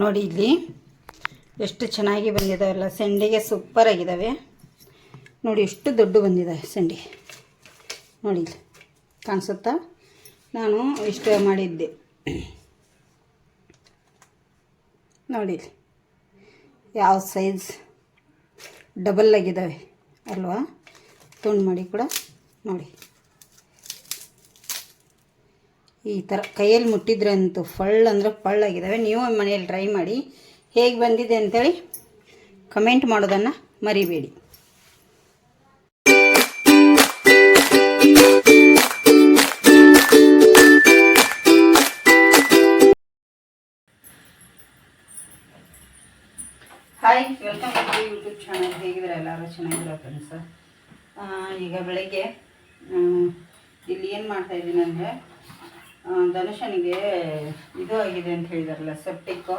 ನೋಡಿ ಇಲ್ಲಿ. ಎಷ್ಟು ಚೆನ್ನಾಗಿ ಬಂದಿದ್ದಾವೆಲ್ಲ ಸೆಂಡಿಗೆ ಸೂಪರ್ ಆಗಿದ್ದಾವೆ ನೋಡಿ ಎಷ್ಟು ದೊಡ್ಡ ಬಂದಿದ್ದಾವೆ ಸೆಂಡಿ. ನೋಡಿ ಇಲ್ಲಿ. ಕಾಣಿಸುತ್ತಾ? ನಾನು ಇಷ್ಟು ಮಾಡಿದ್ದೆ. ನೋಡಿ ಯಾವ ಸೈಜ್ ಡಬಲ್ ಆಗಿದ್ದಾವೆ ಅಲ್ವಾ? ತುಂಡು ಮಾಡಿ ಕೂಡ. ನೋಡಿ. ಈ ಥರ ಕೈಯಲ್ಲಿ ಮುಟ್ಟಿದ್ರೆ ಅಂತೂ ಫಳ್ ಅಂದರೆ ಫಳ್ಳಾಗಿದ್ದಾವೆ. ನೀವು ಮನೆಯಲ್ಲಿ ಟ್ರೈ ಮಾಡಿ ಹೇಗೆ ಬಂದಿದೆ ಅಂತೇಳಿ ಕಮೆಂಟ್ ಮಾಡೋದನ್ನು ಮರಿಬೇಡಿ. Hi welcome to YouTube channel ಹೇಗಿದ್ದಾರೆ ಎಲ್ಲರೂ? ಚೆನ್ನಾಗಿರೋ ಫ್ರೆಂಡ್ಸ್ ಈಗ ಬೆಳಗ್ಗೆ ಇಲ್ಲಿ ಏನು ಮಾಡ್ತಾಯಿದ್ದೀನಿ ಅಂದರೆ ಧನುಷನಿಗೆ ಇದು ಆಗಿದೆ ಅಂತ ಹೇಳಿದಾರಲ್ಲ ಸೆಪ್ಟಿಕ್ಕು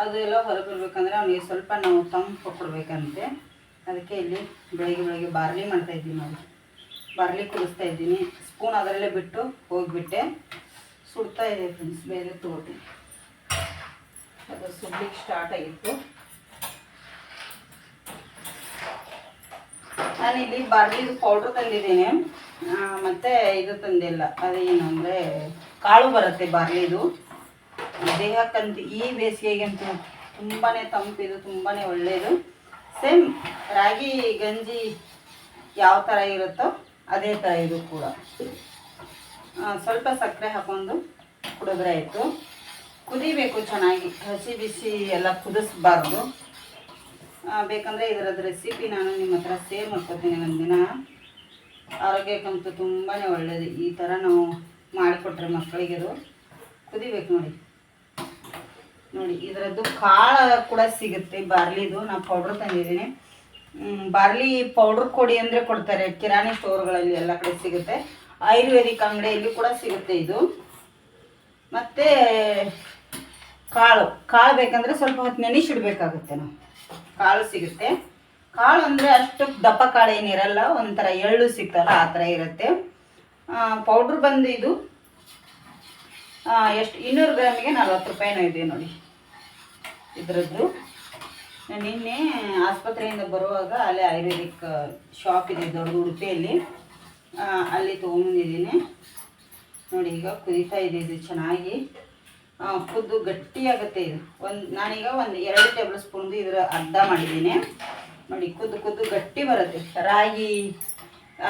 ಅದೆಲ್ಲ ಎಲ್ಲ ಹೊರಗೆ ಬರ್ಬೇಕಂದ್ರೆ ಅವನಿಗೆ ಸ್ವಲ್ಪ ನಾವು ತಂಪು ಕೊಡಬೇಕಂತೆ. ಅದಕ್ಕೆ ಇಲ್ಲಿ ಬೆಳಗ್ಗೆ ಬೆಳಗ್ಗೆ ಬಾರ್ಲಿ ಮಾಡ್ತಾ ಇದ್ದೀನಿ ನೋಡಿ. ಬಾರ್ಲಿ ಕುದಿಸ್ತಾ ಇದ್ದೀನಿ. ಸ್ಪೂನ್ ಅದರಲ್ಲೇ ಬಿಟ್ಟು ಹೋಗಿಬಿಟ್ಟೆ. ಸುಡ್ತಾ ಇದೆ ಫ್ರೆಂಡ್ಸ್ ಬೇರೆ ತಗೋತೀನಿ ಅದು ಸುಡ್ಲಿಕ್ಕೆ ಸ್ಟಾರ್ಟ್ ಆಗಿತ್ತು. ನಾನು ಇಲ್ಲಿ ಬಾರ್ಲಿದು ಪೌಡ್ರ್ ತಂದಿದ್ದೀನಿ. ಮತ್ತೆ ಇದು ತಂದಿಲ್ಲ. ಅದೇನು ಅಂದರೆ ಕಾಳು ಬರುತ್ತೆ ಬಾರ್ಲಿದು. ದೇಹಕ್ಕಂತೂ ಈ ಬೇಸಿಗೆಗಂತೂ ತುಂಬಾ ತಂಪಿದು ತುಂಬಾ ಒಳ್ಳೆಯದು ಸೇಮ್ ರಾಗಿ, ಗಂಜಿ ಯಾವ ಥರ ಇರುತ್ತೋ ಅದೇ ಥರ ಇದು ಕೂಡ. ಸ್ವಲ್ಪ ಸಕ್ಕರೆ ಹಾಕೊಂಡು ಕುಡಿದ್ರೆ ಆಯಿತು. ಕುದಿಬೇಕು ಚೆನ್ನಾಗಿ, ಹಸಿ ಬಿಸಿ ಎಲ್ಲ ಕುದಿಸ್ಬಾರ್ದು. ಬೇಕಂದ್ರೆ ಇದರದ್ದು ರೆಸಿಪಿ ನಾನು ನಿಮ್ಮ ಹತ್ರ ಸೇರ್ ಮಾಡ್ಕೊತೀನಿ ಒಂದಿನ. ಆರೋಗ್ಯಕ್ಕಂತೂ ತುಂಬಾ ಒಳ್ಳೆಯದು ಈ ಥರ ನಾವು ಮಾಡಿಕೊಟ್ರೆ ಮಕ್ಕಳಿಗೆ ಅದು ಕುದಿಬೇಕು ನೋಡಿ. ನೋಡಿ, ಇದರದ್ದು ಕಾಳು ಕೂಡ ಸಿಗುತ್ತೆ ಬಾರ್ಲಿದು. ನಾನು ಪೌಡ್ರ್ ತಂದಿದ್ದೀನಿ. ಬಾರ್ಲಿ ಪೌಡ್ರ್ ಕೊಡಿ ಅಂದರೆ ಕೊಡ್ತಾರೆ. ಕಿರಾಣಿ ಸ್ಟೋರ್ಗಳಲ್ಲಿ ಎಲ್ಲ ಕಡೆ ಸಿಗುತ್ತೆ. ಆಯುರ್ವೇದಿಕ್ ಅಂಗಡಿಯಲ್ಲಿ ಕೂಡ ಸಿಗುತ್ತೆ ಇದು. ಮತ್ತು ಕಾಳು. ಕಾಳು ಬೇಕಂದ್ರೆ ಸ್ವಲ್ಪ ಹೊತ್ತು ನೆನೆಸಿಡ್ಬೇಕಾಗುತ್ತೆ ನಾವು. ಕಾಳು ಸಿಗುತ್ತೆ. ಕಾಳು ಅಂದರೆ ಅಷ್ಟು ದಪ್ಪ ಕಾಳು ಏನಿರಲ್ಲ ಒಂಥರ ಎಳ್ಳು ಸಿಗ್ತಲ್ಲ ಆ ಥರ ಇರುತ್ತೆ. ಪೌಡ್ರ್ ಬಂದು ಇದು ಎಷ್ಟು, ಇನ್ನೂರು ಗ್ರಾಮಿಗೆ ನಲ್ವತ್ತು ರೂಪಾಯಿನೂ ಇದೆ ನೋಡಿ. ಇದರದ್ದು. ನಾನು ನಿನ್ನೆ ಆಸ್ಪತ್ರೆಯಿಂದ ಬರುವಾಗ ಅಲ್ಲೇ ಆಯುರ್ವೇದಿಕ್ ಶಾಪ್ ಇದೆ ದೊಡ್ಡ ಉಡುಪಿಯಲ್ಲಿ. ಅಲ್ಲಿ ತೊಗೊಂಬಂದಿದ್ದೀನಿ ನೋಡಿ, ಈಗ ಕುದೀತಾ ಇದೆ ಇದು ಚೆನ್ನಾಗಿ. ಕುದ್ದು ಗಟ್ಟಿಯಾಗುತ್ತೆ ಇದು. ಒಂದು, ನಾನೀಗ ಒಂದು ಎರಡು ಟೇಬಲ್ ಸ್ಪೂನ್ದು ಇದರ ಅರ್ಧ ಮಾಡಿದ್ದೀನಿ. ನೋಡಿ, ಕುದ್ದು ಕುದ್ದು ಗಟ್ಟಿ ಬರುತ್ತೆ. ರಾಗಿ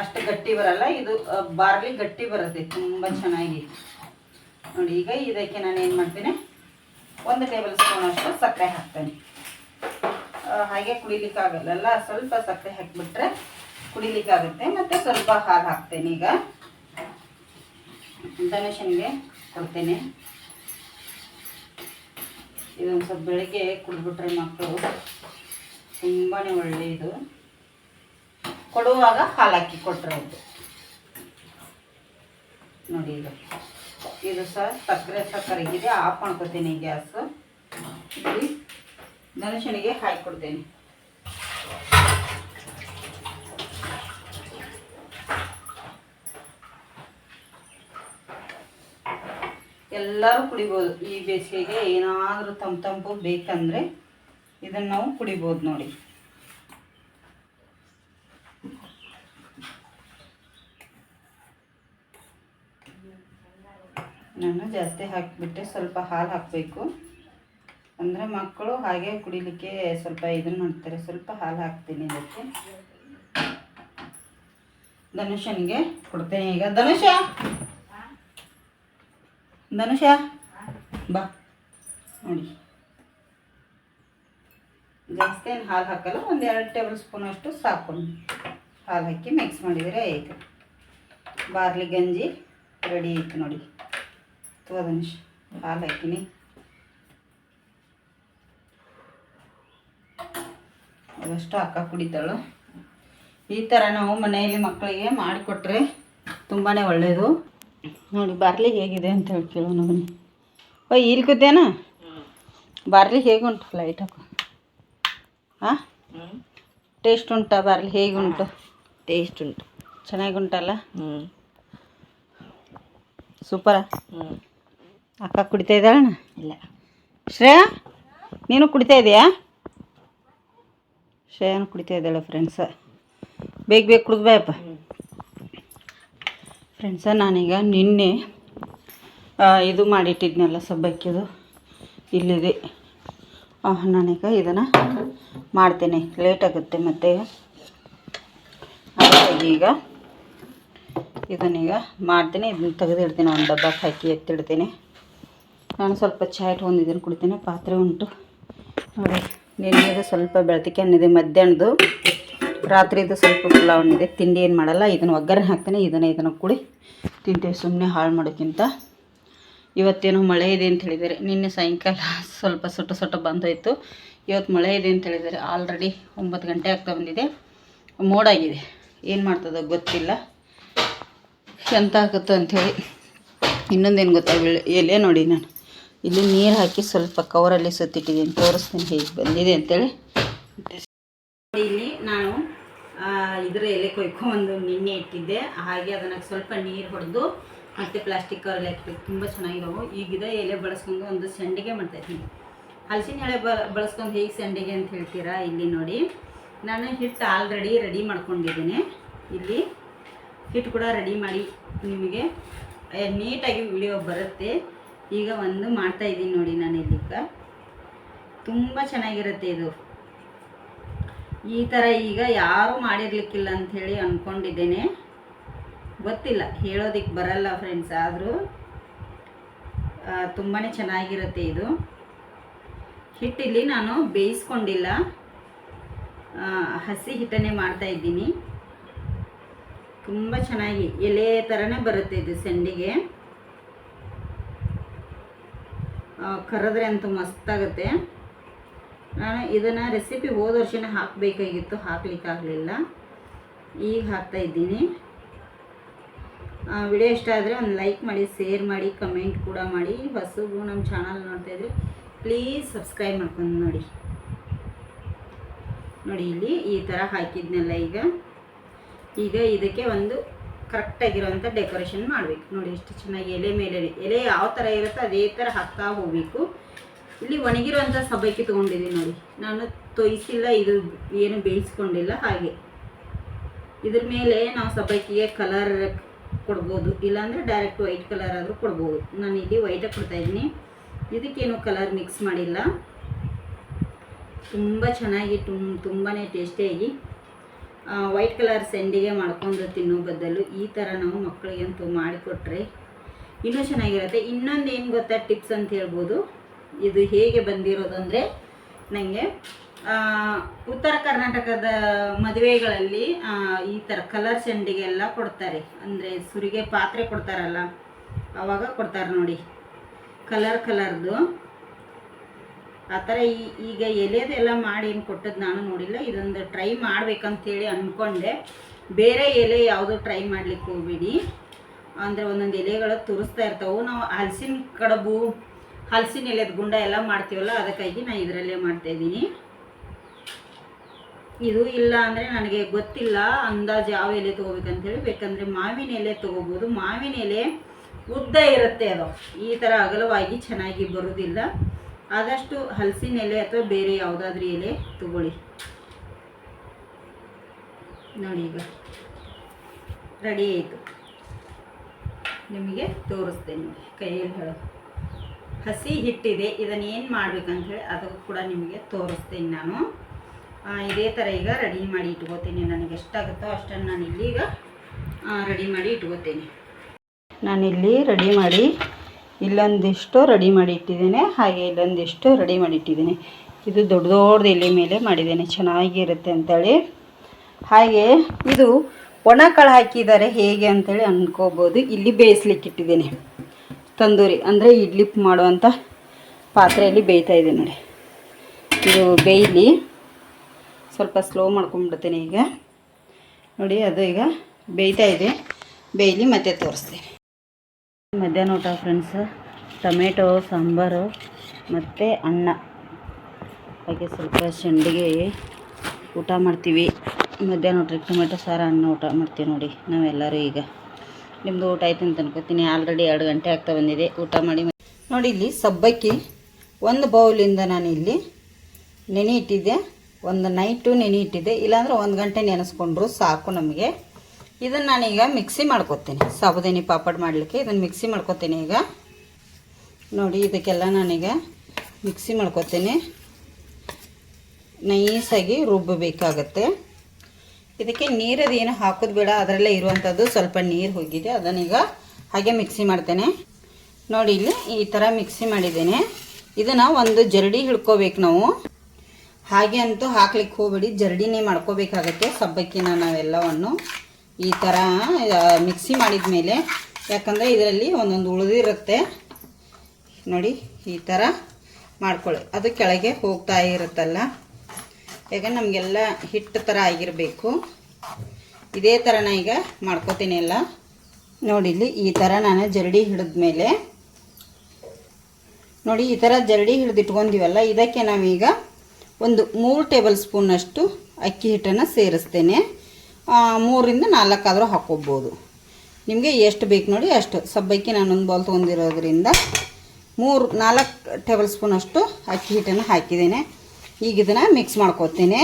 ಅಷ್ಟು ಗಟ್ಟಿ ಬರಲ್ಲ, ಇದು ಬಾರ್ಲಿ ಗಟ್ಟಿ ಬರುತ್ತೆ, ತುಂಬ ಚೆನ್ನಾಗಿ. ನೋಡಿ, ಈಗ ಇದಕ್ಕೆ ನಾನು ಏನು ಮಾಡ್ತೀನಿ, ಒಂದು ಟೇಬಲ್ ಸ್ಪೂನ್ ಅಷ್ಟು ಸಕ್ಕರೆ ಹಾಕ್ತೇನೆ. ಹಾಗೆ ಕುಡಿಲಿಕ್ಕಾಗಲ್ಲ ಸ್ವಲ್ಪ ಸಕ್ಕರೆ ಹಾಕಿಬಿಟ್ರೆ ಕುಡಿಲಿಕ್ಕಾಗುತ್ತೆ ಮತ್ತು ಸ್ವಲ್ಪ ಹಾಲು ಹಾಕ್ತೇನೆ ಈಗ. ಧನುಷನ್ಗೆ ಕೊಡ್ತೇನೆ. ಇದೊಂದು ಸ್ವಲ್ಪ ಬೆಳಗ್ಗೆ ಕುಡಿದ್ಬಿಟ್ರೆ ಮಕ್ಕಳು ತುಂಬಾ ಒಳ್ಳೆಯದು. ಕೊಡುವಾಗ ಹಾಲಾಕಿ ಹಾಕಿ ಕೊಟ್ಟರೆ ಇದು ನೋಡಿ ಇದು ಇದು ಸಹ ಸಕ್ಕರೆ ಸಕ್ಕರೆಗಿದೆ. ಆಫ್ ಮಾಡ್ಕೊತೀನಿ ಗ್ಯಾಸ್. ಇಲ್ಲಿ ಧನುಷನಿಗೆ ಹಾಕಿ ಕೊಡ್ತೇನೆ. ಎಲ್ಲರೂ ಕುಡಿಬೋದು. ಈ ಬೇಸಿಗೆಗೆ ಏನಾದರೂ ತಂಪು ತಂಪು ಬೇಕಂದರೆ ಇದನ್ನು ನಾವು ಕುಡಿಬೋದು ನೋಡಿ. ನಾನು ಜಾಸ್ತಿ ಹಾಕಿಬಿಟ್ಟೆ ಸ್ವಲ್ಪ ಹಾಲು ಹಾಕಬೇಕು. ಅಂದರೆ ಮಕ್ಕಳು ಹಾಗೆ ಕುಡಿಲಿಕ್ಕೆ ಸ್ವಲ್ಪ ಇದನ್ನು ಮಾಡ್ತಾರೆ. ಸ್ವಲ್ಪ ಹಾಲು ಹಾಕ್ತೀನಿ ಇದಕ್ಕೆ. ಧನುಷನಿಗೆ ಕೊಡ್ತೇನೆ ಈಗ. ಧನುಷ! ಧನುಷ! ಬಾ. ನೋಡಿ. ಜಾಸ್ತಿ ಏನು ಹಾಲು ಹಾಕಲ್ಲ ಒಂದು ಎರಡು ಟೇಬಲ್ ಸ್ಪೂನ್ ಅಷ್ಟು ಸಾಕು. ಹಾಲು ಹಾಕಿ ಮಿಕ್ಸ್ ಮಾಡಿದರೆ ಆಯಿತು ಬಾರ್ಲಿ ಗಂಜಿ ರೆಡಿ ಆಯಿತು ನೋಡಿ. ತೋದ ನಿಮಿಷ ಹಾಲು ಹಾಕಿನಿ. ಅದಷ್ಟು ಅಕ್ಕ ಕುಡಿತಾಳು. ಈ ಥರ ನಾವು ಮನೆಯಲ್ಲಿ ಮಕ್ಕಳಿಗೆ ಮಾಡಿಕೊಟ್ರೆ ತುಂಬಾ ಒಳ್ಳೆಯದು ನೋಡಿ ಬಾರ್ಲಿ ಹೇಗಿದೆ ಅಂತ ಹೇಳಿ ಕೇಳೋಣ ಬನ್ನಿ ಓ ಇಲ್ಲಿ ಕೂತೇನಾ ಬಾರ್ಲಿ ಹೇಗುಂಟು ಲೈಟ್ ಹಾಕು. ಹಾಂ ಟೇಸ್ಟ್ ಉಂಟಾ ಹೇಗೆ ಹೇಗುಂಟು? ಟೇಸ್ಟ್ ಉಂಟು. ಚೆನ್ನಾಗುಂಟಲ್ಲ? ಹ್ಞೂ ಸೂಪರ ಹ್ಞೂ ಅಕ್ಕ ಕುಡಿತಾ ಇದ್ದಾಳಣ್ಣ ಇಲ್ಲ. ಶ್ರೇಯಾ ನೀನು ಕುಡಿತಾ ಇದೆಯಾ? ಶ್ರೇಯನು ಕುಡಿತಾ ಇದ್ದಾಳೆ ಫ್ರೆಂಡ್ಸ ಬೇಗ ಬೇಗ ಕುಡಿದು ಬಾಯಪ್ಪ ಫ್ರೆಂಡ್ಸ ನಾನೀಗ ನಿನ್ನೆ ಇದು ಮಾಡಿಟ್ಟಿದ್ನಲ್ಲ ಸಬ್ಬಕ್ಕಿದು. ಇಲ್ಲಿದೆ. ನಾನೀಗ ಇದನ್ನು ಮಾಡ್ತೇನೆ. ಲೇಟ್ ಆಗುತ್ತೆ ಮತ್ತೆ. ಈಗ ಇದನ್ನೀಗ ಮಾಡ್ತೀನಿ. ಇದನ್ನ ತೆಗೆದಿಡ್ತೀನಿ. ಒಂದು ಡಬ್ಬಕ್ಕೆ ಹಾಕಿ ಎತ್ತಿಡ್ತೀನಿ. ನಾನು ಸ್ವಲ್ಪ ಚಾಯ್ ಇದನ್ನು ಕುಡಿತೀನಿ. ಪಾತ್ರೆ ಉಂಟು. ನೋಡಿ ನಿನ್ನೆದು ಸ್ವಲ್ಪ ಬೆಳತಿಕೆ ಅನ್ನಿದೆ. ಮಧ್ಯಾಹ್ನದ್ದು, ರಾತ್ರಿದು ಸ್ವಲ್ಪ ಪುಲಾವ್ ತಿಂಡಿ ಏನು ಮಾಡಲ್ಲ. ಇದನ್ನು ಒಗ್ಗರಣೆ ಹಾಕ್ತೀನಿ. ಇದನ್ನು ಇದನ್ನು ಕುಡಿ. ತಿಂತೀವಿ. ಸುಮ್ಮನೆ ಹಾಳು ಮಾಡೋಕ್ಕಿಂತ. ಇವತ್ತೇನೋ ಮಳೆ ಇದೆ ಅಂತ ಹೇಳಿದ್ದಾರೆ. ನಿನ್ನೆ ಸಾಯಂಕಾಲ ಸ್ವಲ್ಪ ಸೊಟ್ಟ ಸೊಟ್ಟ ಬಂದೋಯ್ತು. ಇವತ್ತು ಮಳೆ ಇದೆ ಅಂತ ಹೇಳಿದ್ದಾರೆ. ಆಲ್ರೆಡಿ ಒಂಬತ್ತು ಗಂಟೆ ಆಗ್ತಾ ಬಂದಿದೆ. ಮೋಡಾಗಿದೆ ಏನು ಮಾಡ್ತದೋ ಗೊತ್ತಿಲ್ಲ. ಎಂತ ಆಗುತ್ತೋ ಅಂಥೇಳಿ ಇನ್ನೊಂದೇನು ಗೊತ್ತಾ ಎಲೆ ನೋಡಿ ನಾನು. ಇಲ್ಲಿ ನೀರು ಹಾಕಿ ಸ್ವಲ್ಪ ಕವರಲ್ಲಿ ಸುತ್ತಿಟ್ಟಿದ್ದೀನಿ ತೋರಿಸ್ತೀನಿ ಹೇಗೆ ಬಂದಿದೆ ಅಂತೇಳಿ ಇಲ್ಲಿ ನಾನು ಇದರ ಎಲೆ ಒಂದು ನಿನ್ನೆ ಇಟ್ಟಿದ್ದೆ. ಹಾಗೆ ಅದನ್ನು ಸ್ವಲ್ಪ ನೀರು ಹೊಡೆದು ಮತ್ತು ಪ್ಲಾಸ್ಟಿಕ್ ಕವರಲ್ಲಿ ಹಾಕಿದ್ದು ತುಂಬ ಚೆನ್ನಾಗಿರೋವು ಈಗಿದ ಎಲೆ ಬಳಸ್ಕೊಂಡು ಒಂದು ಸಂಡಿಗೆ ಮಾಡ್ತಾಯಿದ್ದೀನಿ ಹಲಸಿನ ಎಳೆ ಬ, ಬಳಸ್ಕೊಂಡು ಹೇಗೆ ಸಂಡಿಗೆ ಅಂತ ಹೇಳ್ತೀರಾ? ಇಲ್ಲಿ ನೋಡಿ. ನಾನು ಹಿಟ್ಟು ಆಲ್ರೆಡಿ ರೆಡಿ ಮಾಡ್ಕೊಂಡಿದ್ದೀನಿ. ಇಲ್ಲಿ ಹಿಟ್ಟು ಕೂಡ ರೆಡಿ ಮಾಡಿ ನಿಮಗೆ ನೀಟಾಗಿ ವಿಡಿಯೋ ಬರುತ್ತೆ. ಈಗ ಒಂದು ಮಾಡ್ತಾಯಿದ್ದೀನಿ ನೋಡಿ ನಾನು ಇಲ್ಲಿಗೆ ತುಂಬ ಚೆನ್ನಾಗಿರುತ್ತೆ ಇದು. ಈ ಥರ ಈಗ ಯಾರೂ ಮಾಡಿರ್ಲಿಕ್ಕಿಲ್ಲ ಅಂಥೇಳಿ ಅಂದ್ಕೊಂಡಿದ್ದೇನೆ ಗೊತ್ತಿಲ್ಲ ಹೇಳೋದಿಕ್ಕೆ ಬರಲ್ಲ ಫ್ರೆಂಡ್ಸ್ ಆದರೂ ತುಂಬಾ ಚೆನ್ನಾಗಿರುತ್ತೆ ಇದು. ಹಿಟ್ಟಿಲ್ಲಿ ನಾನು ಬೇಯಿಸ್ಕೊಂಡಿಲ್ಲ. ಹಸಿ ಹಿಟ್ಟನ್ನೇ ಮಾಡ್ತಾ ಇದ್ದೀನಿ. ತುಂಬ ಚೆನ್ನಾಗಿ ಎಲೆ ಥರನೇ ಬರುತ್ತೆ ಇದು ಸಂಡಿಗೆ. ಕರೆದ್ರೆ ಅಂತೂ ಮಸ್ತಾಗುತ್ತೆ ನಾನು ಇದನ್ನು ರೆಸಿಪಿ ಹೋದ ವರ್ಷನೇ ಹಾಕಬೇಕಾಗಿತ್ತು, ಹಾಕ್ಲಿಕ್ಕಾಗಲಿಲ್ಲ. ಈಗ ಹಾಕ್ತಾ ಇದ್ದೀನಿ. ವಿಡಿಯೋ ಇಷ್ಟ ಆದರೆ ಒಂದು ಲೈಕ್ ಮಾಡಿ, ಶೇರ್ ಮಾಡಿ, ಕಮೆಂಟ್ ಕೂಡ ಮಾಡಿ. ಹೊಸಬು ನಮ್ಮ ಚಾನಲ್ ನೋಡ್ತಾ ಇದ್ರೆ ಪ್ಲೀಸ್ ಸಬ್ಸ್ಕ್ರೈಬ್ ಮಾಡ್ಕೊಂಡು ನೋಡಿ. ನೋಡಿ ಇಲ್ಲಿ ಈ ಥರ ಹಾಕಿದ್ನೆಲ್ಲ ಈಗ. ಈಗ ಇದಕ್ಕೆ ಒಂದು ಕರೆಕ್ಟಾಗಿರೋವಂಥ ಡೆಕೋರೇಷನ್ ಮಾಡಬೇಕು. ನೋಡಿ ಎಷ್ಟು ಚೆನ್ನಾಗಿ ಎಲೆ ಮೇಲೆ ಎಲೆ ಯಾವ ಥರ ಇರುತ್ತೋ ಅದೇ ಥರ ಹಾಕ್ತಾ ಹೋಗಬೇಕು. ಇಲ್ಲಿ ಒಣಗಿರುವಂಥ ಸಬ್ಬಕ್ಕಿ ತೊಗೊಂಡಿದ್ದೀನಿ ನೋಡಿ. ನಾನು ತೊಯ್ಸಿಲ್ಲ, ಇದು ಏನು ಬೇಯಿಸ್ಕೊಂಡಿಲ್ಲ ಹಾಗೆ. ಇದ್ರ ಮೇಲೆ ನಾವು ಸಬ್ಬಕ್ಕಿಗೆ ಕಲರ್ ಕೊಡ್ಬೋದು, ಇಲ್ಲಾಂದರೆ ಡೈರೆಕ್ಟ್ ವೈಟ್ ಕಲರ್ ಆದರೂ ಕೊಡ್ಬೋದು. ನಾನು ಇಲ್ಲಿ ವೈಟಾಗಿ ಕೊಡ್ತಾ ಇದ್ದೀನಿ. ಇದಕ್ಕೇನು ಕಲರ್ ಮಿಕ್ಸ್ ಮಾಡಿಲ್ಲ. ತುಂಬ ಚೆನ್ನಾಗಿ ತುಮ್ ತುಂಬಾ ಟೇಸ್ಟಿಯಾಗಿ ವೈಟ್ ಕಲರ್ ಸೆಂಡಿಗೆ ಮಾಡ್ಕೊಂಡು ತಿನ್ನೋ ಬದಲು ಈ ಥರ ನಾವು ಮಕ್ಕಳಿಗಂತೂ ಮಾಡಿಕೊಟ್ರೆ ಇನ್ನೂ ಚೆನ್ನಾಗಿರುತ್ತೆ. ಇನ್ನೊಂದು ಏನು ಗೊತ್ತಾ ಟಿಪ್ಸ್ ಅಂತ ಹೇಳ್ಬೋದು. ಇದು ಹೇಗೆ ಬಂದಿರೋದು ಅಂದರೆ ನನಗೆ ಉತ್ತರ ಕರ್ನಾಟಕದ ಮದುವೆಗಳಲ್ಲಿ ಈ ಥರ ಕಲರ್ ಸೆಂಡಿಗೆ ಎಲ್ಲ ಕೊಡ್ತಾರೆ. ಅಂದರೆ ಸುರಿಗೆ ಪಾತ್ರೆ ಕೊಡ್ತಾರಲ್ಲ, ಅವಾಗ ಕೊಡ್ತಾರೆ ನೋಡಿ. ಕಲರ್ ಕಲರ್ದು ಆ ಥರ ಈ, ಈಗ ಎಲೆದೆಲ್ಲ ಮಾಡಿ ಏನು ಕೊಟ್ಟದ್ದು ನಾನು ನೋಡಿಲ್ಲ. ಇದೊಂದು ಟ್ರೈ ಮಾಡ್ಬೇಕಂತೇಳಿ ಅಂದ್ಕೊಂಡೆ ಬೇರೆ ಎಲೆ ಯಾವುದು ಟ್ರೈ ಮಾಡ್ಲಿಕ್ಕೆ ಹೋಗ್ಬೇಡಿ. ಅಂದರೆ ಒಂದೊಂದು ಎಲೆಗಳು ತುರಿಸ್ತಾ ಇರ್ತಾವೆ. ನಾವು ಹಲಸಿನ ಕಡಬು, ಹಲಸಿನ ಎಲೆದ ಗುಂಡ ಎಲ್ಲ ಮಾಡ್ತೀವಲ್ಲ, ಅದಕ್ಕಾಗಿ ನಾನು ಇದರಲ್ಲೇ ಮಾಡ್ತಾಯಿದ್ದೀನಿ ಇದು ಇಲ್ಲ ಅಂದರೆ ನನಗೆ ಗೊತ್ತಿಲ್ಲ, ಅಂದಾಜು ಯಾವ ಎಲೆ ತೊಗೋಬೇಕಂತೇಳಿ. ಬೇಕಂದರೆ ಮಾವಿನ ಎಲೆ ತೊಗೋಬೋದು. ಮಾವಿನ ಎಲೆ ಉದ್ದ ಇರುತ್ತೆ ಅದು. ಈ ಥರ ಅಗಲವಾಗಿ ಚೆನ್ನಾಗಿ ಬರೋದಿಲ್ಲ. ಆದಷ್ಟು ಹಲಸಿನ ಎಲೆ ಅಥವಾ ಬೇರೆ ಯಾವುದಾದ್ರೂ ಎಲೆ ತಗೊಳ್ಳಿ. ನೋಡಿ ಈಗ. ರೆಡಿ ಆಯಿತು. ನಿಮಗೆ ತೋರಿಸ್ತೇನೆ ಕೈಯಲ್ಲಿ ಹೇಳೋ. ಹಸಿ ಹಿಟ್ಟಿದೆ. ಇದನ್ನು ಏನು ಮಾಡ್ಬೇಕಂತ ಹೇಳಿ ಅದು ಕೂಡ ನಿಮಗೆ ತೋರಿಸ್ತೇನೆ ನಾನು. ಇದೇ ಥರ ಈಗ ರೆಡಿ ಮಾಡಿ ಇಟ್ಕೋತೀನಿ. ನನಗೆ ಎಷ್ಟಾಗುತ್ತೋ ಅಷ್ಟನ್ನು ನಾನು ಇಲ್ಲೀಗ ರೆಡಿ ಮಾಡಿ ಇಟ್ಕೋತೀನಿ. ನಾನಿಲ್ಲಿ ರೆಡಿ ಮಾಡಿ, ಇಲ್ಲೊಂದಿಷ್ಟು ರೆಡಿ ಮಾಡಿ ಇಟ್ಟಿದ್ದೇನೆ. ಹಾಗೆ ಇಲ್ಲೊಂದಿಷ್ಟು ರೆಡಿ ಮಾಡಿ ಇಟ್ಟಿದ್ದೀನಿ. ಇದು ದೊಡ್ಡ ದೊಡ್ಡದು ಎಲೆ ಮೇಲೆ ಮಾಡಿದ್ದೇನೆ. ಚೆನ್ನಾಗಿರುತ್ತೆ ಅಂತೇಳಿ. ಹಾಗೆ ಇದು ಒಣ ಕಾಳು ಹಾಕಿದ್ದಾರೆ ಹೇಗೆ ಅಂತೇಳಿ ಅಂದ್ಕೋಬೋದು ಇಲ್ಲಿ ಬೇಯಿಸ್ಲಿಕ್ಕೆ ಇಟ್ಟಿದ್ದೀನಿ. ತಂದೂರಿ, ಅಂದರೆ ಇಡ್ಲಿ ಮಾಡುವಂಥ ಪಾತ್ರೆಯಲ್ಲಿ ಬೇಯ್ತಾ ಇದೆ ನೋಡಿ. ಇದು ಬೇಯಲಿ ಸ್ವಲ್ಪ ಸ್ಲೋ ಮಾಡ್ಕೊಂಡ್ಬಿಡ್ತೀನಿ ಈಗ. ನೋಡಿ, ಅದು ಈಗ ಬೇಯ್ತಾ ಇದೆ. ಬೇಯಲಿ ಮತ್ತೆ ತೋರಿಸ್ತೀನಿ. ಮಧ್ಯಾಹ್ನ ಊಟ ಫ್ರೆಂಡ್ಸ್ ಟೊಮೆಟೊ, ಸಾಂಬಾರು ಮತ್ತು ಅನ್ನ. ಹಾಗೆ ಸ್ವಲ್ಪ ಸಂಡಿಗೆ ಊಟ ಮಾಡ್ತೀವಿ. ಮಧ್ಯಾಹ್ನ ಊಟ ಟೊಮೆಟೊ, ಸಾರು, ಅನ್ನ ಊಟ ಮಾಡ್ತೀವಿ ನೋಡಿ ನಾವೆಲ್ಲರೂ ಈಗ. ನಿಮ್ಮದು ಊಟ ಆಯ್ತು ಅಂತ ಅನ್ಕೋತೀನಿ. ಆಲ್ರೆಡಿ ಎರಡು ಗಂಟೆ ಆಗ್ತಾ ಬಂದಿದೆ. ಊಟ ಮಾಡಿ ನೋಡಿ ಇಲ್ಲಿ ಸಬ್ಬಕ್ಕಿ ಒಂದು ಬೌಲಿಂದ ನಾನು ಇಲ್ಲಿ ನೆನೆ ಇಟ್ಟಿದ್ದೆ. ಒಂದು ನೈಟು ನೆನೆ ಇಟ್ಟಿದ್ದೆ ಇಲ್ಲಾಂದ್ರೆ ಒಂದು ಗಂಟೆ ನೆನೆಸ್ಕೊಂಡ್ರು ಸಾಕು ನಮಗೆ. ಇದನ್ನು ನಾನೀಗ ಮಿಕ್ಸಿ ಮಾಡ್ಕೊತೀನಿ. ಸಾಬುದಾನಿ ಪಾಪಡ್ ಮಾಡಲಿಕ್ಕೆ ಇದನ್ನು ಮಿಕ್ಸಿ ಮಾಡ್ಕೊತೀನಿ ಈಗ. ನೋಡಿ, ಇದಕ್ಕೆಲ್ಲ ನಾನೀಗ ಮಿಕ್ಸಿ ಮಾಡ್ಕೊತೀನಿ. ನೈಸಾಗಿ ರುಬ್ಬಬೇಕಾಗತ್ತೆ. ಇದಕ್ಕೆ ನೀರದು ಏನು ಹಾಕೋದು ಬೇಡ, ಅದರಲ್ಲೇ ಇರುವಂಥದ್ದು ಸ್ವಲ್ಪ ನೀರು ಹೋಗಿದೆ, ಅದನ್ನೀಗ ಹಾಗೆ ಮಿಕ್ಸಿ ಮಾಡ್ತೇನೆ. ನೋಡಿ, ಇಲ್ಲಿ ಈ ಥರ ಮಿಕ್ಸಿ ಮಾಡಿದ್ದೇನೆ. ಇದನ್ನು ಒಂದು ಜರಡಿ ಹಿಡ್ಕೋಬೇಕು ನಾವು. ಹಾಗೆ ಅಂತೂ ಹಾಕ್ಲಿಕ್ಕೆ ಹೋಗ್ಬೇಡಿ. ಜರಡಿನೇ ಮಾಡ್ಕೋಬೇಕಾಗತ್ತೆ ಸಬ್ಬಕ್ಕಿನ ನಾವೆಲ್ಲವನ್ನು. ಈ ಥರ ಮಿಕ್ಸಿ ಮಾಡಿದ ಮೇಲೆ ಯಾಕಂದರೆ ಇದರಲ್ಲಿ ಒಂದೊಂದು ಉಳಿದಿರುತ್ತೆ ನೋಡಿ, ಈ ಥರ ಮಾಡ್ಕೊಳ್ಳಿ. ಅದು ಕೆಳಗೆ ಹೋಗ್ತಾ ಇರುತ್ತಲ್ಲ. ಈಗ ನಮಗೆಲ್ಲ ಹಿಟ್ಟು ಥರ ಆಗಿರಬೇಕು. ಇದೇ ಥರ ನಾ ಈಗ ಮಾಡ್ಕೋತೀನಿ ಎಲ್ಲ ನೋಡಿ, ಇಲ್ಲಿ ಈ ಥರ ನಾನು ಜರಡಿ ಹಿಡಿದ್ಮೇಲೆ. ನೋಡಿ, ಈ ಥರ ಜರಡಿ ಹಿಡಿದಿಟ್ಕೊಂಡಿವಲ್ಲ, ಇದಕ್ಕೆ ನಾವೀಗ ಒಂದು ಮೂರು ಟೇಬಲ್ ಸ್ಪೂನಷ್ಟು ಅಕ್ಕಿ ಹಿಟ್ಟನ್ನು ಸೇರಿಸ್ತೇನೆ. ಮೂರಿಂದ ನಾಲ್ಕಾದರೂ ಹಾಕೋಬೋದು ನಿಮಗೆ ಎಷ್ಟು ಬೇಕು ನೋಡಿ ಅಷ್ಟು. ಸಬ್ಬಕ್ಕಿ ನಾನೊಂದು ಬಾಲ್ ತೊಗೊಂಡಿರೋದ್ರಿಂದ ಮೂರು, ನಾಲ್ಕು ಟೇಬಲ್ ಸ್ಪೂನಷ್ಟು ಅಕ್ಕಿ ಹಿಟ್ಟನ್ನು ಹಾಕಿದ್ದೇನೆ. ಈಗ ಇದನ್ನು ಮಿಕ್ಸ್ ಮಾಡ್ಕೊತೀನಿ.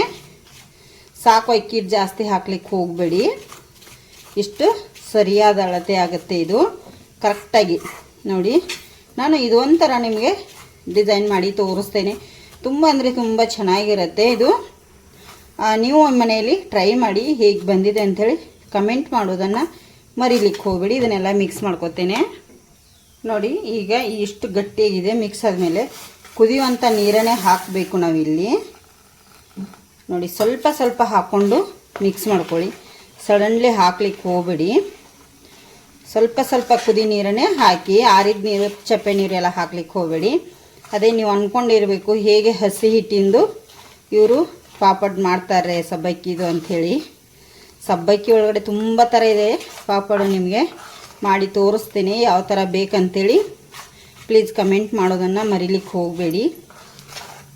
ಸಾಕು ಅಕ್ಕಿ ಹಿಟ್ಟು ಜಾಸ್ತಿ ಹಾಕ್ಲಿಕ್ಕೆ ಹೋಗಬೇಡಿ. ಇಷ್ಟು ಸರಿಯಾದ ಅಳತೆ ಆಗುತ್ತೆ ಇದು. ಕರೆಕ್ಟಾಗಿ ನೋಡಿ, ನಾನು ಇದೊಂಥರ ನಿಮಗೆ ಡಿಸೈನ್ ಮಾಡಿ ತೋರಿಸ್ತೇನೆ. ತುಂಬ ಅಂದರೆ ತುಂಬ ಚೆನ್ನಾಗಿರುತ್ತೆ ಇದು. ನೀವು ಮನೆಯಲ್ಲಿ ಟ್ರೈ ಮಾಡಿ ಹೇಗೆ ಬಂದಿದೆ ಅಂಥೇಳಿ ಕಮೆಂಟ್ ಮಾಡೋದನ್ನು ಮರಿಲಿಕ್ಕೆ ಹೋಗಬೇಡಿ, ಇದನ್ನೆಲ್ಲ ಮಿಕ್ಸ್ ಮಾಡ್ಕೊತೇನೆ. ನೋಡಿ, ಈಗ ಇಷ್ಟು ಗಟ್ಟಿಯಾಗಿದೆ ಮಿಕ್ಸ್ ಆದಮೇಲೆ ಕುದಿಯುವಂಥ ನೀರನ್ನೇ ಹಾಕಬೇಕು ನಾವಿಲ್ಲಿ. ನೋಡಿ, ಸ್ವಲ್ಪ ಸ್ವಲ್ಪ ಹಾಕ್ಕೊಂಡು ಮಿಕ್ಸ್ ಮಾಡ್ಕೊಳ್ಳಿ. ಸಡನ್ಲಿ ಹಾಕ್ಲಿಕ್ಕೆ ಹೋಗಬೇಡಿ. ಸ್ವಲ್ಪ ಸ್ವಲ್ಪ ಕುದಿ ನೀರನ್ನೇ ಹಾಕಿ, ಆರಿದ ನೀರು, ಚಪ್ಪೆ ನೀರೆಲ್ಲ ಹಾಕ್ಲಿಕ್ಕೆ ಹೋಗಬೇಡಿ. ಅದೇ ನೀವು ಅಂದ್ಕೊಂಡಿರಬೇಕು ಹೇಗೆ ಹಸಿ ಹಿಟ್ಟಿಂದು ಇವರು ಪಾಪಡ್ ಮಾಡ್ತಾರೆ ಸಬ್ಬಕ್ಕಿದು ಅಂಥೇಳಿ. ಸಬ್ಬಕ್ಕಿ ಒಳಗಡೆ ತುಂಬ ಥರ ಇದೆ ಪಾಪಡು ನಿಮಗೆ ಮಾಡಿ ತೋರಿಸ್ತೀನಿ ಯಾವ ಥರ ಬೇಕಂತೇಳಿ. ಪ್ಲೀಸ್ ಕಮೆಂಟ್ ಮಾಡೋದನ್ನು ಮರಿಲಿಕ್ಕೆ ಹೋಗಬೇಡಿ.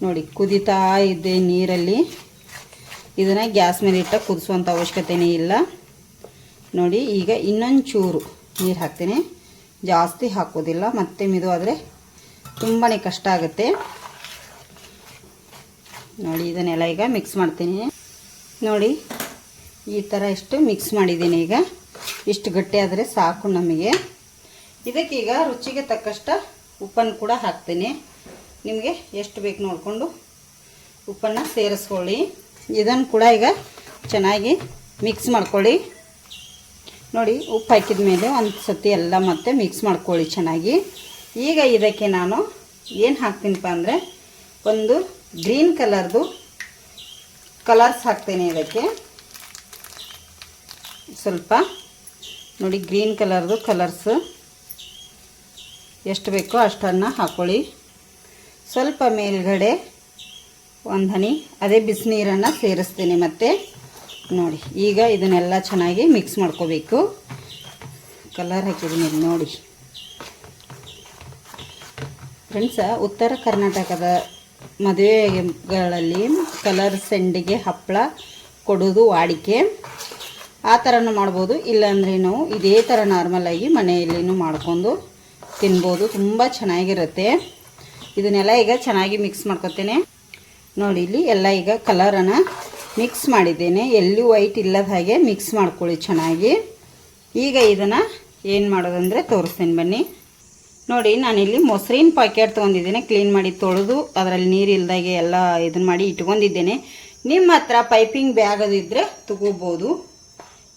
ನೋಡಿ ಕುದಿತಾ ಇದೆ ನೀರಲ್ಲಿ. ಇದನ್ನು ಗ್ಯಾಸ್ ಮೇಲೆ ಇಟ್ಟ ಕುದಿಸುವಂಥ ಅವಶ್ಯಕತೆನೇ ಇಲ್ಲ. ನೋಡಿ ಈಗ ಇನ್ನೊಂದು ಚೂರು ನೀರು ಹಾಕ್ತೀನಿ. ಜಾಸ್ತಿ ಹಾಕೋದಿಲ್ಲ, ಮತ್ತೆ ಮಿದು ಆದರೆ ತುಂಬಾ ಕಷ್ಟ ಆಗುತ್ತೆ. ನೋಡಿ, ಇದನ್ನೆಲ್ಲ ಈಗ ಮಿಕ್ಸ್ ಮಾಡ್ತೀನಿ. ನೋಡಿ, ಈ ಥರ ಇಷ್ಟು ಮಿಕ್ಸ್ ಮಾಡಿದ್ದೀನಿ ಈಗ. ಇಷ್ಟು ಗಟ್ಟಿ ಆದರೆ ಸಾಕು ನಮಗೆ. ಇದಕ್ಕೀಗ ರುಚಿಗೆ ತಕ್ಕಷ್ಟು ಉಪ್ಪನ್ನು ಕೂಡ ಹಾಕ್ತೀನಿ. ನಿಮಗೆ ಎಷ್ಟು ಬೇಕು ನೋಡಿಕೊಂಡು ಉಪ್ಪನ್ನು ಸೇರಿಸ್ಕೊಳ್ಳಿ. ಇದನ್ನು ಕೂಡ ಈಗ ಚೆನ್ನಾಗಿ ಮಿಕ್ಸ್ ಮಾಡ್ಕೊಳ್ಳಿ. ನೋಡಿ, ಉಪ್ಪು ಹಾಕಿದ ಮೇಲೆ ಒಂದು ಸತಿ ಎಲ್ಲ ಮತ್ತೆ ಮಿಕ್ಸ್ ಮಾಡ್ಕೊಳ್ಳಿ ಚೆನ್ನಾಗಿ. ಈಗ ಇದಕ್ಕೆ ನಾನು ಏನು ಹಾಕ್ತೀನಪ್ಪ ಅಂದರೆ ಒಂದು ಗ್ರೀನ್ ಕಲರ್ದು ಕಲರ್ಸ್ ಹಾಕ್ತೇನೆ ಇದಕ್ಕೆ. ಸ್ವಲ್ಪ ನೋಡಿ ಗ್ರೀನ್ ಕಲರ್ದು ಕಲರ್ಸ್. ಎಷ್ಟು ಬೇಕೋ ಅಷ್ಟನ್ನು ಹಾಕ್ಕೊಳ್ಳಿ ಸ್ವಲ್ಪ ಮೇಲ್ಗಡೆ ಒಂದು ಹನಿ, ಅದೇ ಬಿಸಿನೀರನ್ನು ಸೇರಿಸ್ತೀನಿ ಮತ್ತು. ನೋಡಿ, ಈಗ ಇದನ್ನೆಲ್ಲ ಚೆನ್ನಾಗಿ ಮಿಕ್ಸ್ ಮಾಡ್ಕೋಬೇಕು. ಕಲರ್ ಹಾಕಿದ್ದೀನಿ ನೋಡಿ. ಫ್ರೆಂಡ್ಸ, ಉತ್ತರ ಕರ್ನಾಟಕದ ಮದುವೆಗಳಲ್ಲಿ ಕಲರ್ ಸೆಂಡಿಗೆ ಹಪ್ಪಳ ಕೊಡೋದು ವಾಡಿಕೆ. ಆ ಥರನೂ ಮಾಡ್ಬೋದು. ಇಲ್ಲಾಂದ್ರೆ ನಾವು ಇದೇ ಥರ ನಾರ್ಮಲಾಗಿ ಮನೆಯಲ್ಲಿನೂ ಮಾಡ್ಕೊಂಡು ತಿನ್ಬೋದು. ತುಂಬ ಚೆನ್ನಾಗಿರುತ್ತೆ. ಇದನ್ನೆಲ್ಲ ಈಗ ಚೆನ್ನಾಗಿ ಮಿಕ್ಸ್ ಮಾಡ್ಕೊತೇನೆ. ನೋಡಿ, ಇಲ್ಲಿ ಎಲ್ಲ ಈಗ ಕಲರನ್ನು ಮಿಕ್ಸ್ ಮಾಡಿದ್ದೇನೆ. ಎಲ್ಲೂ ವೈಟ್ ಇಲ್ಲದ ಹಾಗೆ ಮಿಕ್ಸ್ ಮಾಡ್ಕೊಳ್ಳಿ ಚೆನ್ನಾಗಿ. ಈಗ ಇದನ್ನು ಏನು ಮಾಡೋದಂದರೆ ತೋರಿಸ್ತೀನಿ ಬನ್ನಿ. ನೋಡಿ, ನಾನಿಲ್ಲಿ ಮೊಸರಿನ ಪಾಕೆಟ್ ತೊಗೊಂಡಿದ್ದೇನೆ. ಕ್ಲೀನ್ ಮಾಡಿ ತೊಳೆದು, ಅದರಲ್ಲಿ ನೀರು ಇಲ್ದಾಗೆ ಎಲ್ಲ ಇದನ್ನು ಮಾಡಿ ಇಟ್ಕೊಂಡಿದ್ದೇನೆ. ನಿಮ್ಮ ಹತ್ರ ಪೈಪಿಂಗ್ ಬ್ಯಾಗ್ ಅದಿದ್ದರೆ ತಗೋಬೋದು.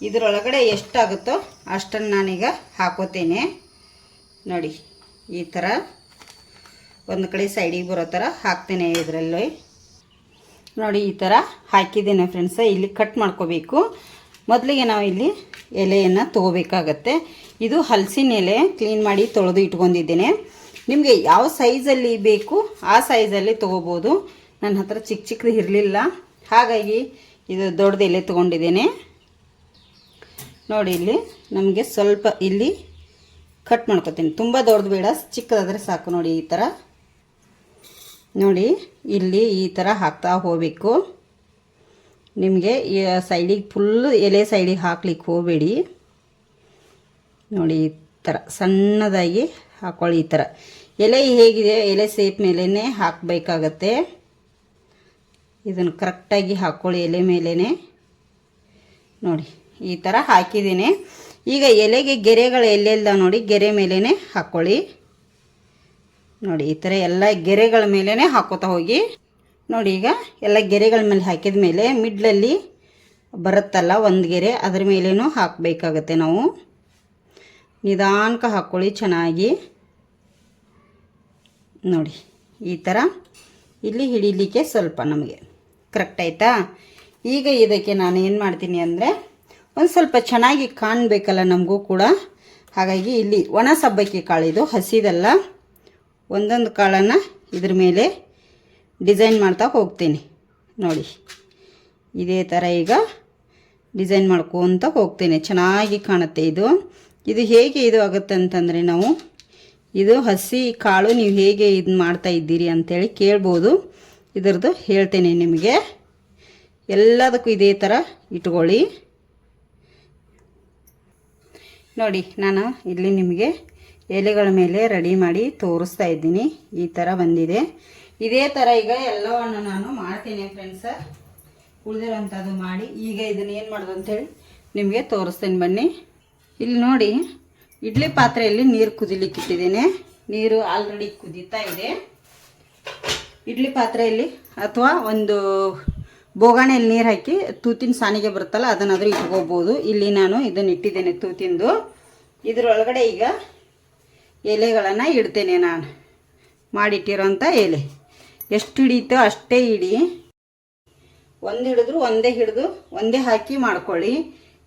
ಇದರೊಳಗಡೆ ಎಷ್ಟಾಗುತ್ತೋ ಅಷ್ಟನ್ನು ನಾನೀಗ ಹಾಕೋತೇನೆ. ನೋಡಿ, ಈ ಥರ ಒಂದು ಕಡೆ ಸೈಡಿಗೆ ಬರೋ ಥರ ಹಾಕ್ತೇನೆ ಇದರಲ್ಲಿ. ನೋಡಿ, ಈ ಥರ ಹಾಕಿದ್ದೇನೆ ಫ್ರೆಂಡ್ಸ ಇಲ್ಲಿ ಕಟ್ ಮಾಡ್ಕೋಬೇಕು. ಮೊದಲಿಗೆ ನಾವು ಇಲ್ಲಿ ಎಲೆಯನ್ನು ತೊಗೋಬೇಕಾಗತ್ತೆ. ಇದು ಹಲಸಿನ ಎಲೆ ಕ್ಲೀನ್ ಮಾಡಿ ತೊಳೆದು ಇಟ್ಕೊಂಡಿದ್ದೇನೆ. ನಿಮಗೆ ಯಾವ ಸೈಜಲ್ಲಿ ಬೇಕು ಆ ಸೈಜಲ್ಲಿ ತೊಗೋಬೋದು. ನನ್ನ ಹತ್ರ ಚಿಕ್ಕ ಚಿಕ್ಕದು ಇರಲಿಲ್ಲ. ಹಾಗಾಗಿ ಇದು ದೊಡ್ಡದು ಎಲೆ ತೊಗೊಂಡಿದ್ದೇನೆ. ನೋಡಿ ಇಲ್ಲಿ ನಮಗೆ ಸ್ವಲ್ಪ ಇಲ್ಲಿ ಕಟ್ ಮಾಡ್ಕೊತೀನಿ. ತುಂಬ ದೊಡ್ಡದು ಬೇಡ, ಚಿಕ್ಕದಾದರೆ ಸಾಕು ನೋಡಿ ಈ ಥರ ನೋಡಿ ಇಲ್ಲಿ ಈ ಥರ ಹಾಕ್ತಾ ಹೋಗಬೇಕು. ನಿಮಗೆ ಸೈಡಿಗೆ ಫುಲ್ ಎಲೆ ಸೈಡಿಗೆ ಹಾಕ್ಲಿಕ್ಕೆ ಹೋಗಬೇಡಿ. ನೋಡಿ, ಈ ಥರ ಸಣ್ಣದಾಗಿ ಹಾಕ್ಕೊಳ್ಳಿ ಈ ಥರ ಎಲೆ ಹೇಗಿದೆ? ಎಲೆ ಸೇಪ್ ಮೇಲೇ ಹಾಕಬೇಕಾಗತ್ತೆ. ಇದನ್ನು ಕರೆಕ್ಟಾಗಿ ಹಾಕ್ಕೊಳ್ಳಿ ಎಲೆ ಮೇಲೇ ನೋಡಿ, ಈ ಥರ ಹಾಕಿದ್ದೀನಿ. ಈಗ ಎಲೆಗೆ ಗೆರೆಗಳು ಎಲ್ಲೆಲ್ಲ ನೋಡಿ, ಗೆರೆ ಮೇಲೇ ಹಾಕ್ಕೊಳ್ಳಿ ನೋಡಿ, ಈ ಥರ ಎಲ್ಲ ಗೆರೆಗಳ ಮೇಲೇ ಹಾಕೋತಾ ಹೋಗಿ. ನೋಡಿ ಈಗ ಎಲ್ಲ ಗೆರೆಗಳ ಮೇಲೆ ಹಾಕಿದ ಮೇಲೆ ಮಿಡ್ಲಲ್ಲಿ ಬರುತ್ತಲ್ಲ ಒಂದು ಗೆರೆ, ಅದ್ರ ಮೇಲೇನೂ ಹಾಕಬೇಕಾಗತ್ತೆ ನಾವು. ನಿಧಾನಕ್ಕೆ ಹಾಕ್ಕೊಳ್ಳಿ ಚೆನ್ನಾಗಿ. ನೋಡಿ, ಈ ಥರ ಇಲ್ಲಿ ಹಿಡಿಲಿಕ್ಕೆ ಸ್ವಲ್ಪ ನಮಗೆ ಕರೆಕ್ಟ್ ಆಯಿತಾ? ಈಗ ಇದಕ್ಕೆ ನಾನು ಏನು ಮಾಡ್ತೀನಿ ಅಂದರೆ ಒಂದು ಸ್ವಲ್ಪ ಚೆನ್ನಾಗಿ ಕಾಣಬೇಕಲ್ಲ ನಮಗೂ ಕೂಡ. ಹಾಗಾಗಿ ಇಲ್ಲಿ ಒಣ ಸಬ್ಬಕ್ಕಿ ಕಾಳಿದು ಹಸಿದಲ್ಲ, ಒಂದೊಂದು ಕಾಳನ್ನು ಇದ್ರ ಮೇಲೆ ಡಿಸೈನ್ ಮಾಡ್ತಾ ಹೋಗ್ತೀನಿ. ನೋಡಿ, ಇದೇ ಥರ ಈಗ ಡಿಸೈನ್ ಮಾಡ್ಕೊತ ಹೋಗ್ತೀನಿ. ಚೆನ್ನಾಗಿ ಕಾಣುತ್ತೆ ಇದು. ಇದು ಹೇಗೆ ಇದು ಆಗುತ್ತೆ ಅಂತಂದರೆ ನಾವು ಇದು ಹಸಿ ಕಾಳು ನೀವು ಹೇಗೆ ಇದು ಮಾಡ್ತಾ ಇದ್ದೀರಿ ಅಂತೇಳಿ ಕೇಳ್ಬೋದು. ಇದ್ರದ್ದು ಹೇಳ್ತೇನೆ ನಿಮಗೆ. ಎಲ್ಲದಕ್ಕೂ ಇದೇ ಥರ ಇಟ್ಕೊಳ್ಳಿ. ನೋಡಿ, ನಾನು ಇಲ್ಲಿ ನಿಮಗೆ ಎಲೆಗಳ ಮೇಲೆ ರೆಡಿ ಮಾಡಿ ತೋರಿಸ್ತಾ ಇದ್ದೀನಿ. ಈ ಥರ ಬಂದಿದೆ. ಇದೇ ಥರ ಈಗ ಎಲ್ಲವನ್ನು ನಾನು ಮಾಡ್ತೀನಿ ಫ್ರೆಂಡ್ಸ ಉಳಿದಿರೋಂಥದ್ದು ಮಾಡಿ ಈಗ ಇದನ್ನ ಏನು ಮಾಡೋದು ಅಂತೇಳಿ ನಿಮಗೆ ತೋರಿಸ್ತೀನಿ ಬನ್ನಿ. ಇಲ್ಲಿ ನೋಡಿ, ಇಡ್ಲಿ ಪಾತ್ರೆಯಲ್ಲಿ ನೀರು ಕುದಿಲಿಕ್ಕೆ ಇಟ್ಟಿದ್ದೇನೆ. ನೀರು ಆಲ್ರೆಡಿ ಕುದೀತಾ ಇದೆ. ಇಡ್ಲಿ ಪಾತ್ರೆಯಲ್ಲಿ ಅಥವಾ ಒಂದು ಬೋಗಾಣೆಯಲ್ಲಿ ನೀರು ಹಾಕಿ ತೂತಿನ ಸಾನಿಗೆ ಬರುತ್ತಲ್ಲ, ಅದನ್ನಾದರೂ ಇಟ್ಕೋಬೋದು. ಇಲ್ಲಿ ನಾನು ಇದನ್ನು ಇಟ್ಟಿದ್ದೇನೆ ತೂತಿಂದು. ಇದರೊಳಗಡೆ ಈಗ ಎಲೆಗಳನ್ನು ಇಡ್ತೇನೆ ನಾನು. ಮಾಡಿಟ್ಟಿರೋಂಥ ಎಲೆ. ಎಷ್ಟು ಹಿಡಿಯುತ್ತೋ ಅಷ್ಟೇ ಹಿಡಿ. ಒಂದು ಹಿಡಿದ್ರು ಒಂದೇ ಹಿಡಿದು ಒಂದೇ ಹಾಕಿ ಮಾಡ್ಕೊಳ್ಳಿ.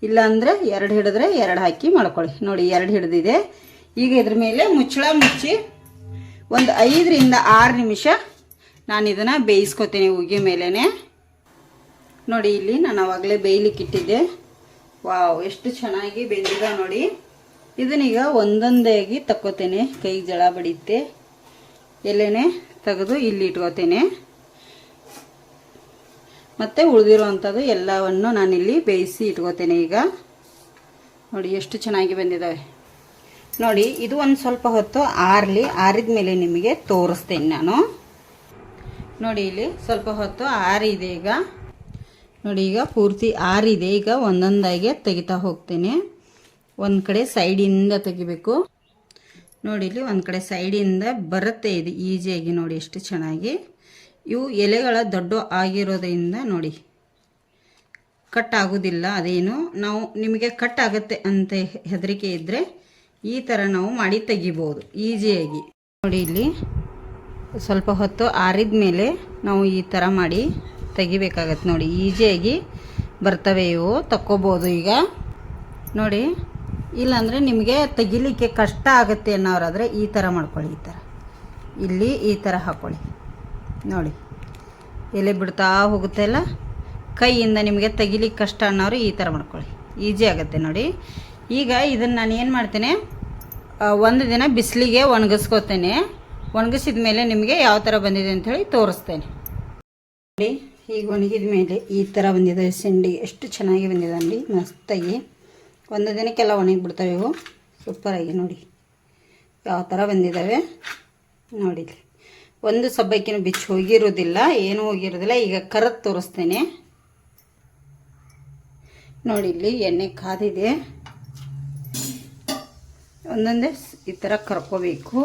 ಇಲ್ಲಾಂದ್ರೆ ಎರಡು ಹಿಡಿದ್ರೆ ಎರಡು ಹಾಕಿ ಮಾಡ್ಕೊಳ್ಳಿ. ನೋಡಿ, ಎರಡು ಹಿಡಿದಿದೆ. ಈಗ ಇದ್ರ ಮೇಲೆ ಮುಚ್ಚಳ ಮುಚ್ಚಿ ಒಂದು ಐದರಿಂದ ಆರು ನಿಮಿಷ ನಾನು ಇದನ್ನು ಬೇಯಿಸ್ಕೊತೀನಿ ಉಗಿ ಮೇಲೇ ನೋಡಿ, ಇಲ್ಲಿ ನಾನು ಅವಾಗಲೇ ಬೇಯ್ಲಿಕ್ಕೆ ಇಟ್ಟಿದ್ದೆ ವಾವ್, ಎಷ್ಟು ಚೆನ್ನಾಗಿ ಬೆಂದಿದೆ ನೋಡಿ. ಇದನ್ನೀಗ ಒಂದೊಂದಾಗಿ ತಕ್ಕೋತೇನೆ. ಕೈಗೆ ಜಳ ಬಡಿಯುತ್ತೆ. ಎಲೆನೇ ತೆಗೆದು ಇಲ್ಲಿ ಇಟ್ಕೋತೇನೆ. ಮತ್ತು ಉಳಿದಿರುವಂಥದ್ದು ಎಲ್ಲವನ್ನು ನಾನಿಲ್ಲಿ ಬೇಯಿಸಿ ಇಟ್ಕೋತೇನೆ ಈಗ. ನೋಡಿ ಎಷ್ಟು ಚೆನ್ನಾಗಿ ಬಂದಿದ್ದಾವೆ. ನೋಡಿ, ಇದು ಒಂದು ಸ್ವಲ್ಪ ಹೊತ್ತು ಆರಲಿ, ಆರಿದ ಮೇಲೆ ನಿಮಗೆ ತೋರಿಸ್ತೇನೆ ನಾನು. ನೋಡಿ ಇಲ್ಲಿ ಸ್ವಲ್ಪ ಹೊತ್ತು ಆರಿದೆ ಈಗ. ನೋಡಿ ಈಗ ಪೂರ್ತಿ ಆರಿದೆ. ಈಗ ಒಂದೊಂದಾಗಿ ತೆಗಿತಾ ಹೋಗ್ತೇನೆ. ಒಂದು ಕಡೆ ಸೈಡಿಂದ ತೆಗಿಬೇಕು. ನೋಡಿ ಇಲ್ಲಿ ಒಂದು ಕಡೆ ಸೈಡಿಂದ ಬರುತ್ತೆ ಇದು ಈಸಿಯಾಗಿ ನೋಡಿ ಎಷ್ಟು ಚೆನ್ನಾಗಿ. ಇವು ಎಲೆಗಳ ದೊಡ್ಡ ಆಗಿರೋದ್ರಿಂದ ನೋಡಿ. ಕಟ್ ಆಗೋದಿಲ್ಲ, ಅದೇನು? ನಾವು ನಿಮಗೆ ಕಟ್ ಆಗುತ್ತೆ ಅಂತ ಹೆದರಿಕೆ ಇದ್ದರೆ ಈ ಥರ ನಾವು ಮಾಡಿ ತೆಗಿಬೋದು ಈಸಿಯಾಗಿ ನೋಡಿ ಇಲ್ಲಿ ಸ್ವಲ್ಪ ಹೊತ್ತು ಆರಿದ ಮೇಲೆ ನಾವು ಈ ಥರ ಮಾಡಿ ತೆಗಿಬೇಕಾಗತ್ತೆ ನೋಡಿ. ಈಸಿಯಾಗಿ ಬರ್ತವೆ ಇವು, ತಕ್ಕೋಬೋದು ಈಗ. ನೋಡಿ. ಇಲ್ಲಾಂದರೆ ನಿಮಗೆ ತೆಗಿಲಿಕ್ಕೆ ಕಷ್ಟ ಆಗುತ್ತೆ ಅನ್ನೋರಾದರೆ ಈ ಥರ ಮಾಡ್ಕೊಳ್ಳಿ, ಈ ಥರ ಇಲ್ಲಿ ಈ ಥರ ಹಾಕ್ಕೊಳ್ಳಿ ನೋಡಿ, ಎಲೆ ಬಿಡ್ತಾ ಹೋಗುತ್ತೆ ಅಲ್ಲ? ಕೈಯಿಂದ ನಿಮಗೆ ತೆಗಿಲಿಕ್ಕೆ ಕಷ್ಟ ಅನ್ನೋರು ಈ ಥರ ಮಾಡ್ಕೊಳ್ಳಿ. ಈಜಿ ಆಗುತ್ತೆ ನೋಡಿ. ಈಗ ಇದನ್ನು ನಾನು ಏನು ಮಾಡ್ತೇನೆ? ಒಂದು ದಿನ ಬಿಸಿಲಿಗೆ ಒಣಗಿಸ್ಕೋತೇನೆ. ಒಣಗಿಸಿದ ಮೇಲೆ ನಿಮಗೆ ಯಾವ ಥರ ಬಂದಿದೆ ಅಂಥೇಳಿ ತೋರಿಸ್ತೇನೆ. ನೋಡಿ, ಈಗ ಒಣಗಿದ ಮೇಲೆ ಈ ಥರ ಬಂದಿದೆ. ಸಿಂಡಿ ಎಷ್ಟು ಚೆನ್ನಾಗಿ ಬಂದಿದೆ ಅಂಡಿ ಮಸ್ತಾಗಿ. ಒಂದು ದಿನಕ್ಕೆಲ್ಲ ಒಣಗಿಬಿಡ್ತವೆ ಇವು. ಸೂಪರಾಗಿ ನೋಡಿ. ಯಾವ ಥರ ಬಂದಿದ್ದಾವೆ ನೋಡಿ ಒಂದು ಸಬ್ಬಕ್ಕಿನೂ ಬಿಚ್ಚಿ ಹೋಗಿರೋದಿಲ್ಲ ಏನೂ ಹೋಗಿರೋದಿಲ್ಲ ಈಗ ಕರದ್ ತೋರಿಸ್ತೇನೆ. ನೋಡಿ ಇಲ್ಲಿ ಎಣ್ಣೆ ಕಾದಿದೆ. ಒಂದೊಂದೇ ಈ ಥರ ಕರ್ಕೋಬೇಕು.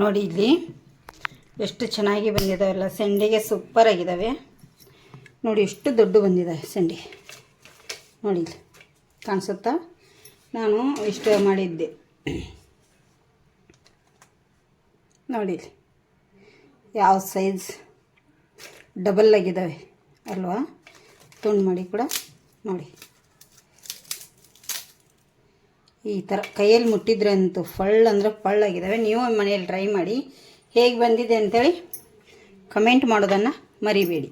ನೋಡಿ ಇಲ್ಲಿ. ಎಷ್ಟು ಚೆನ್ನಾಗಿ ಬಂದಿದ್ದಾವೆಲ್ಲ ಸಂಡಿಗೆ ಸೂಪರ್ ಆಗಿದ್ದಾವೆ ನೋಡಿ ಎಷ್ಟು ದೊಡ್ಡ ಬಂದಿದ್ದಾವೆ ಸಂಡಿ. ನೋಡಿ ಇಲ್ಲಿ. ಕಾಣಿಸುತ್ತಾ? ನಾನು ಇಷ್ಟು ಮಾಡಿದ್ದೆ. ನೋಡಿ ಯಾವ ಸೈಜ್ ಡಬಲ್ ಆಗಿದ್ದಾವೆ ಅಲ್ವಾ? ತುಂಡು ಮಾಡಿ ಕೂಡ. ನೋಡಿ. ಈ ಥರ ಕೈಯಲ್ಲಿ ಮುಟ್ಟಿದ್ರೆ ಅಂತೂ ಫಳ್ ಅಂದರೆ ಫಳ್ಳಾಗಿದ್ದಾವೆ. ನೀವು ಮನೆಯಲ್ಲಿ ಟ್ರೈ ಮಾಡಿ ಹೇಗೆ ಬಂದಿದೆ ಅಂತೇಳಿ ಕಮೆಂಟ್ ಮಾಡೋದನ್ನು ಮರಿಬೇಡಿ.